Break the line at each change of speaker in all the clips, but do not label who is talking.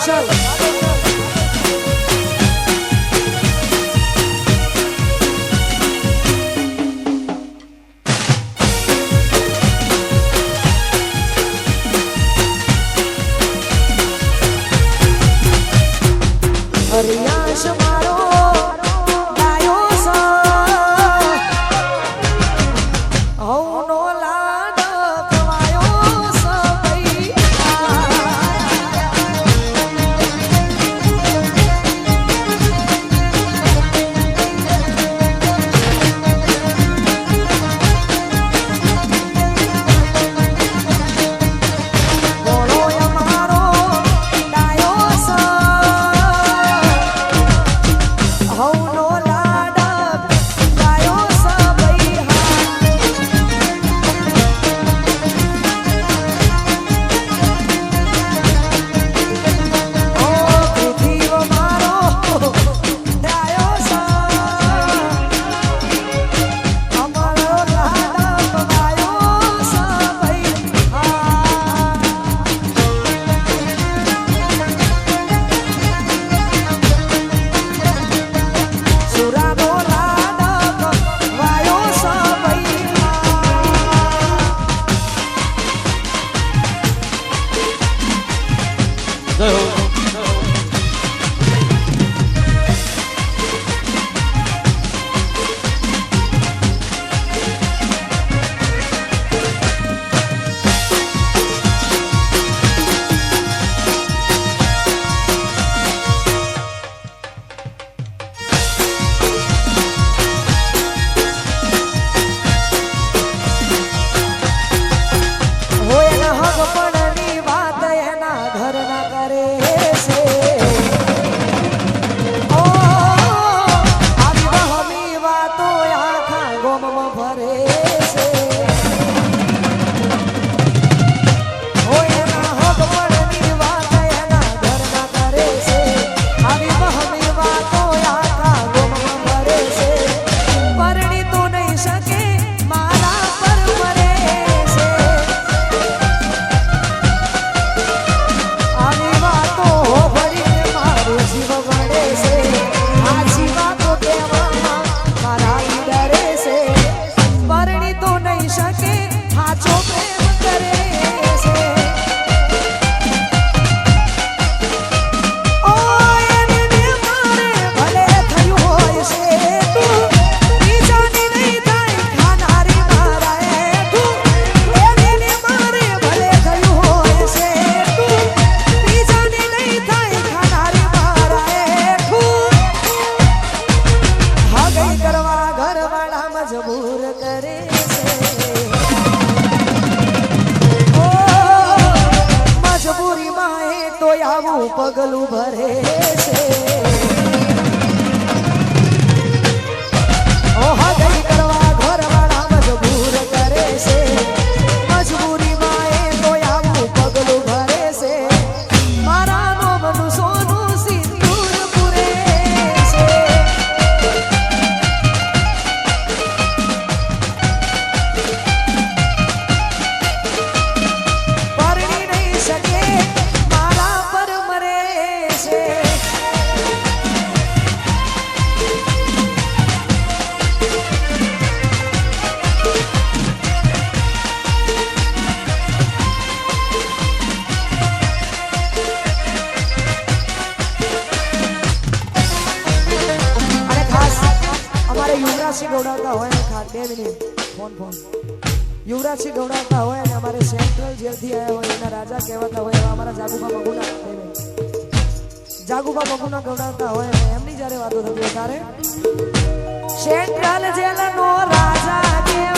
Marco પગલું ભર ખુબા બગુના ગવડાવતા હોય એમની જ્યારે વાતો થતી હોય ત્યારે શેખ જેલનો રાજા કે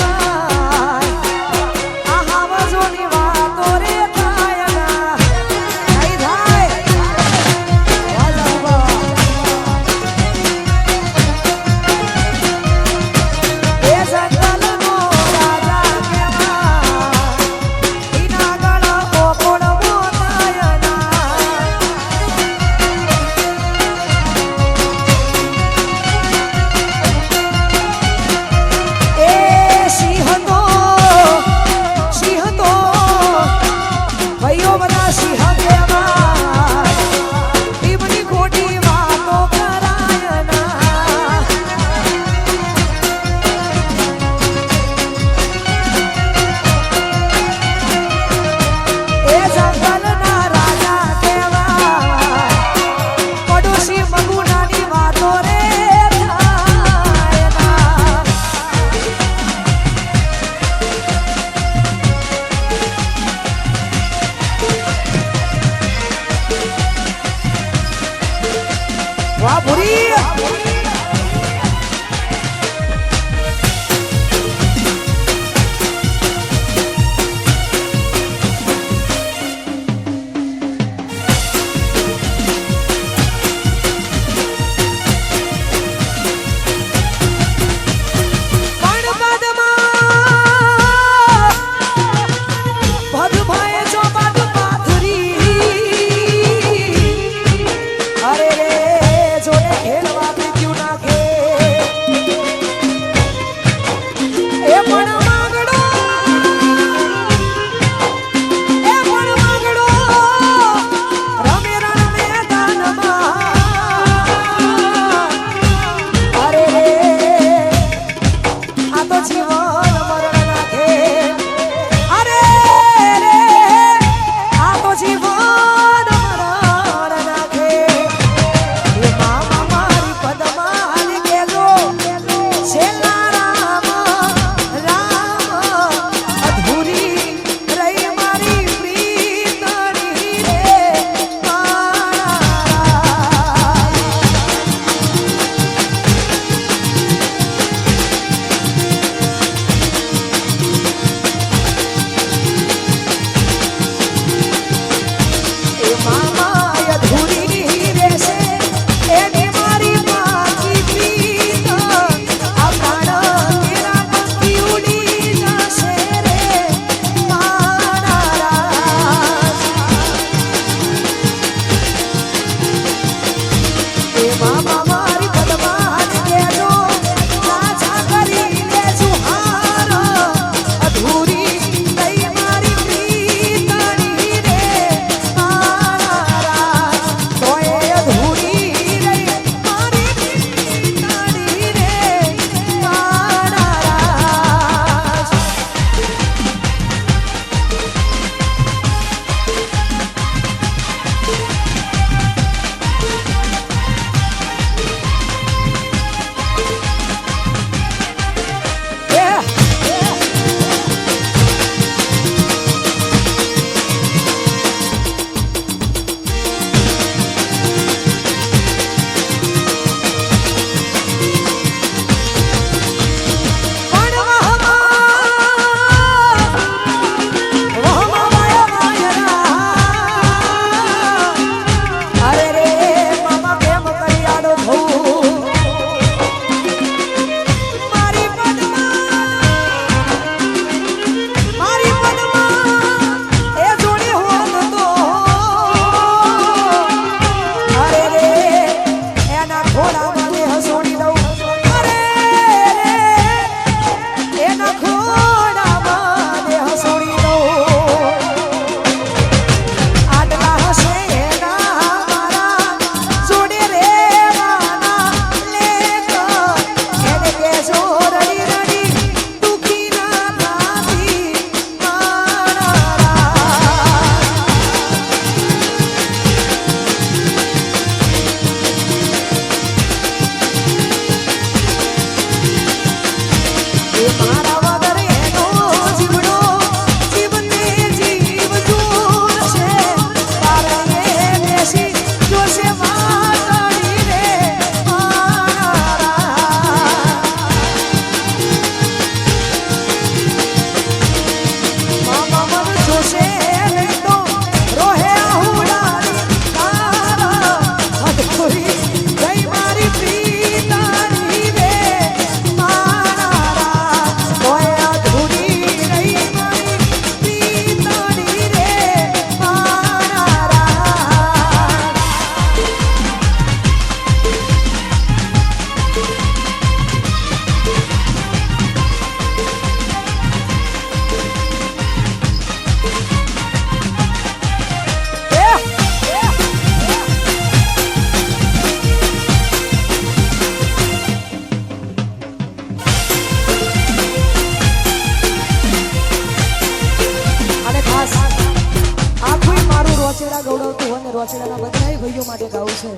વાહ અને રોચેડાના બધા ભાઈઓ માટે ગાવું છે.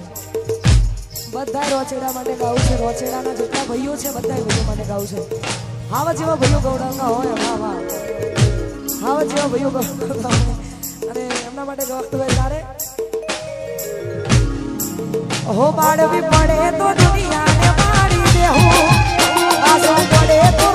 બધા રોચેડા માટે ગાવું છે. રોચેડાના જેટલા ભાઈઓ છે બધા ભાઈઓ માટે ગાવું છે. હાવા જેવા ભાઈઓ ગૌડાવતા હોય વાહ વાહ હાવા જેવા ભાઈઓ ગૌડાવતા હોય. અને એમના માટે ગવાતું હોય તારે? હો બાળવી પડે તો દુનિયાને મારી દેવું આસો પડે તો